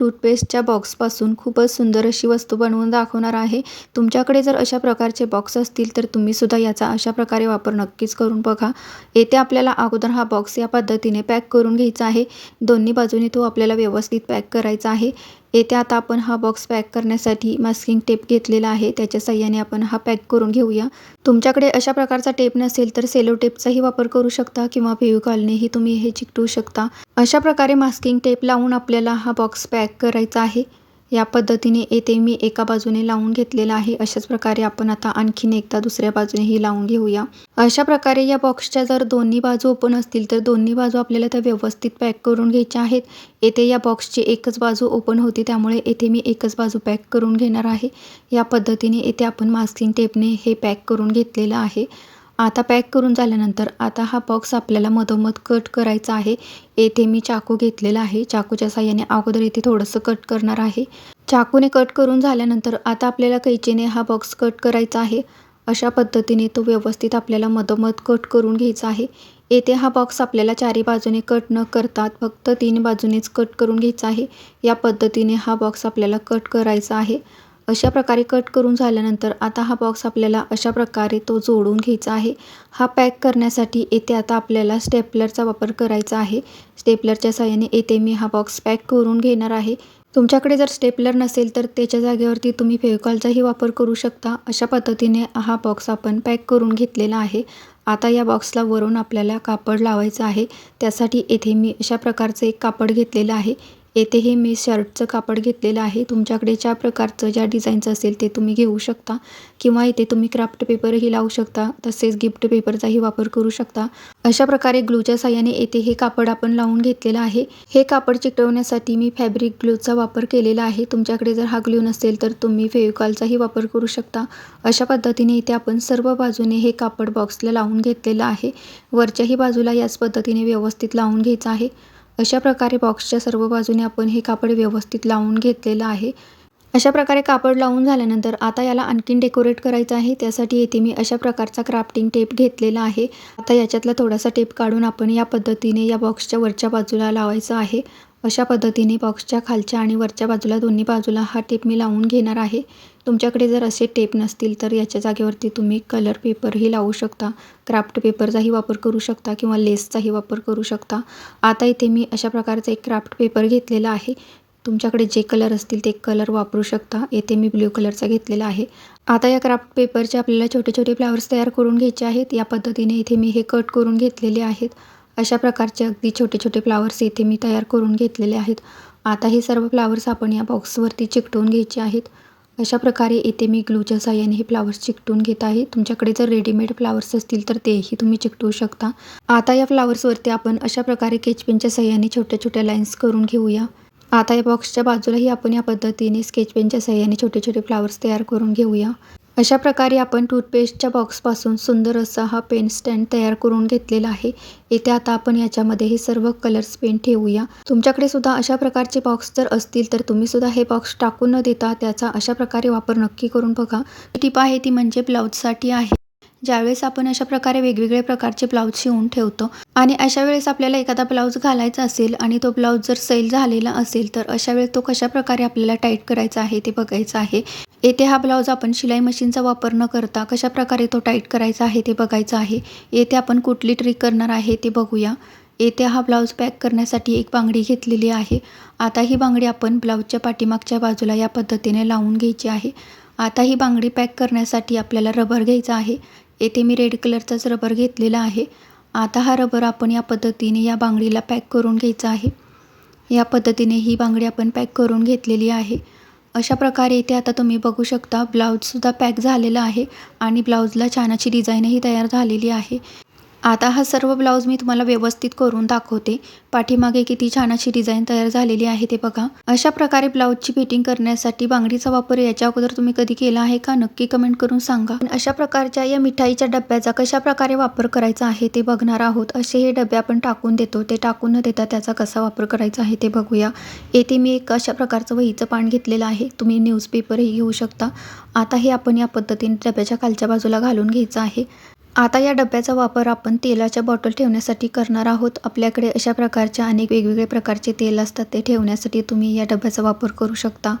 टूथपेस्टच्या बॉक्सपासून खूपच सुंदर अशी वस्तू बनवून दाखवणार आहे. तुमच्याकडे जर अशा प्रकारचे बॉक्स असतील तर तुम्हीसुद्धा याचा अशा प्रकारे वापर नक्कीच करून बघा. येथे आपल्याला अगोदर हा बॉक्स या पद्धतीने पॅक करून घ्यायचा आहे. दोन्ही बाजूने तो आपल्याला व्यवस्थित पॅक करायचा आहे. येथे आता आपण हा बॉक्स पॅक करण्यासाठी मास्किंग टेप घेतलेला आहे. त्याच्या साह्याने आपण हा पॅक करून घेऊया. तुमच्याकडे अशा प्रकारचा टेप नसेल तर सेलो टेपचाही वापर करू शकता किंवा फेविकॉलनेही तुम्ही हे चिकटवू शकता. अशा प्रकारे मास्किंग टेप लावून आपल्याला हा बॉक्स पॅक करायचा आहे. या पद्धतीने येथे मी एका बाजूने लावून घेतलेला आहे. अशाच प्रकारे आपण आता आणखीन एकदा दुसऱ्या बाजूनेही लावून घेऊया. अशा प्रकारे या बॉक्सच्या जर दोन्ही बाजू ओपन असतील तर दोन्ही बाजू आपल्याला त्या व्यवस्थित पॅक करून घ्यायच्या आहेत. येथे या बॉक्सची एकच बाजू ओपन होती त्यामुळे येथे मी एकच बाजू पॅक करून घेणार आहे. या पद्धतीने येथे आपण मास्किंग टेपने हे पॅक करून घेतलेलं आहे. आता पॅक करून झाल्यानंतर आता हा बॉक्स आपल्याला मधोमध कट करायचा आहे. येथे मी चाकू घेतलेला आहे. चाकूच्या साह्याने अगोदर येथे थोडंसं कट करणार आहे. चाकूने कट करून झाल्यानंतर आता आपल्याला कैचीने हा बॉक्स कट करायचा आहे. अशा पद्धतीने तो व्यवस्थित आपल्याला मधोमध कट करून घ्यायचा आहे. येथे हा बॉक्स आपल्याला चारी बाजूने कट न करतात फक्त तीन बाजूनेच कट करून घ्यायचा आहे. या पद्धतीने हा बॉक्स आपल्याला कट करायचा आहे. अशा प्रकारे कट करून झाल्यानंतर आता हा बॉक्स आपल्याला अशा प्रकारे तो जोडून घ्यायचा आहे. हा पॅक करण्यासाठी येथे आता आपल्याला स्टेपलरचा वापर करायचा आहे. स्टेपलरच्या साह्याने येथे मी हा बॉक्स पॅक करून घेणार आहे. तुमच्याकडे जर स्टेपलर नसेल तर त्याच्या जागेवरती तुम्ही फेविकॉलचाही वापर करू शकता. अशा पद्धतीने हा बॉक्स आपण पॅक करून घेतलेला आहे. आता या बॉक्सला वरून आपल्याला कापड लावायचं आहे. त्यासाठी येथे मी अशा प्रकारचं एक कापड घेतलेलं आहे. येथेही मी शर्टचं कापड घेतलेलं आहे. तुमच्याकडे ज्या प्रकारचं ज्या डिझाईनचं असेल ते तुम्ही घेऊ शकता किंवा इथे तुम्ही क्राफ्ट पेपरही लावू शकता तसेच गिफ्ट पेपरचाही वापर करू शकता. अशा प्रकारे ग्लूच्या साह्याने येथे हे कापड आपण लावून घेतलेलं आहे. हे कापड चिकटवण्यासाठी मी फॅब्रिक ग्लूचा वापर केलेला आहे. तुमच्याकडे जर हा ग्लू नसेल तर तुम्ही फेविकॉलचाही वापर करू शकता. अशा पद्धतीने इथे आपण सर्व बाजूने हे कापड बॉक्सला लावून घेतलेलं आहे. वरच्याही बाजूला याच पद्धतीने व्यवस्थित लावून घ्यायचं आहे. अशा प्रकारे बॉक्सच्या सर्व बाजूने आपण हे कापड व्यवस्थित लावून घेतलेलं आहे. अशा प्रकारे कापड लावून झाल्यानंतर आता याला आणखीन डेकोरेट करायचं आहे. त्यासाठी येथे मी अशा प्रकारचा क्राफ्टिंग टेप घेतलेला आहे. आता याच्यातला थोडासा टेप काढून आपण या पद्धतीने या बॉक्सच्या वरच्या बाजूला लावायचं आहे. अशा पद्धतीने बॉक्सच्या खालच्या आणि वरच्या बाजूला दोन्ही बाजूला हा टेप मी लावून घेणार आहे. तुमच्याकडे जर असे टेप नसतील तर याच्या जागेवरती तुम्ही कलर पेपरही लावू शकता क्राफ्ट पेपरचाही वापर करू शकता किंवा लेसचाही वापर करू शकता. आता इथे मी अशा प्रकारचा एक क्राफ्ट पेपर घेतलेला आहे. तुमच्याकडे जे कलर असतील ते कलर वापरू शकता. येथे मी ब्ल्यू कलरचा घेतलेला आहे. आता या क्राफ्ट पेपरचे आपल्याला छोटे छोटे फ्लावर्स तयार करून घ्यायचे आहेत. या पद्धतीने इथे मी हे कट करून घेतलेले आहेत. अशा प्रकारचे अगदी छोटे छोटे फ्लावर्स इथे मी तयार करून घेतलेले आहेत. आता हे सर्व फ्लावर्स आपण या बॉक्सवरती चिकटवून घ्यायचे आहेत. अशा प्रकारे इथे मी ग्लूच्या साह्याने हे फ्लावर्स चिकटून घेत आहे. तुमच्याकडे जर रेडीमेड फ्लावर्स असतील तर तेही तुम्ही चिकटवू शकता. आता या फ्लावर्सवरती आपण अशा प्रकारे केचपेनच्या साह्याने छोट्या छोट्या लाईन्स करून घेऊया. आता या बॉक्सच्या बाजूलाही आपण या पद्धतीने स्केच पेनच्या साह्याने छोटे छोटे फ्लावर्स तयार करून घेऊया. अशा प्रकारे आपण टूथपेस्टच्या बॉक्सपासून सुंदर असा हा पेन स्टँड तयार करून घेतलेला आहे. येथे आता आपण याच्यामध्ये हे सर्व कलर्स पेन ठेवूया. तुमच्याकडे सुद्धा अशा प्रकारचे बॉक्स जर असतील तर तुम्ही सुद्धा हे बॉक्स टाकून न देता त्याचा अशा प्रकारे वापर नक्की करून बघा. टिप आहे ती म्हणजे ब्लाऊजसाठी आहे. ज्यावेळेस आपण अशा प्रकारे वेगवेगळे प्रकारचे ब्लाऊज शिवून ठेवतो आणि अशा वेळेस आपल्याला एखादा ब्लाऊज घालायचा असेल आणि तो ब्लाऊज जर सेल झालेला असेल तर अशा वेळेस तो कशा प्रकारे आपल्याला टाईट करायचा आहे ते बघायचं आहे. येथे हा ब्लाऊज आपण शिलाई मशीनचा वापर न करता कशा प्रकारे तो टाईट करायचा आहे ते बघायचं आहे. येथे आपण कुठली ट्रिक करणार आहे ते बघूया. येथे हा ब्लाऊज पॅक करण्यासाठी एक बांगडी घेतलेली आहे. आता ही बांगडी आपण ब्लाऊजच्या पाठीमागच्या बाजूला या पद्धतीने लावून घ्यायची आहे. आता ही बांगडी पॅक करण्यासाठी आपल्याला रबर घ्यायचा आहे. येथे मी रेड कलरचाच रबर घेतलेला आहे. आता हा रबर आपण या पद्धतीने या बांगडीला पॅक करून घ्यायचा आहे. या पद्धतीने ही बांगडी आपण पॅक करून घेतलेली आहे. अशा प्रकारे इथे आता तुम्ही बघू शकता ब्लाऊजसुद्धा पॅक झालेला आहे आणि ब्लाऊजला छान अशी डिझाईनही तयार झालेली आहे. आता हा सर्व ब्लाऊज मी तुम्हाला व्यवस्थित करून दाखवते. पाठीमागे किती छान अशी डिझाईन तयार झालेली आहे ते बघा. अशा प्रकारे ब्लाऊजची फिटिंग करण्यासाठी बांगडीचा वापर याच्या अगोदर तुम्ही कधी केला आहे का नक्की कमेंट करून सांगा. अशा प्रकारच्या या मिठाईच्या डब्याचा कशा प्रकारे वापर करायचा आहे ते बघणार आहोत. असे हे डबे आपण टाकून देतो. ते टाकून न देता त्याचा कसा वापर करायचा आहे ते बघूया. येथे मी एक अशा प्रकारचं वहीचं पान घेतलेलं आहे. तुम्ही न्यूजपेपरही घेऊ शकता. आता हे आपण या पद्धतीने डब्याच्या खालच्या बाजूला घालून घ्यायचं आहे. आता या डब्याचा वापर आपण तेलाच्या बॉटल ठेवण्यासाठी करणार आहोत. आपल्याकडे अशा प्रकारच्या अनेक वेगवेगळे प्रकारचे तेल असतात ते ठेवण्यासाठी तुम्ही या डब्याचा वापर करू शकता.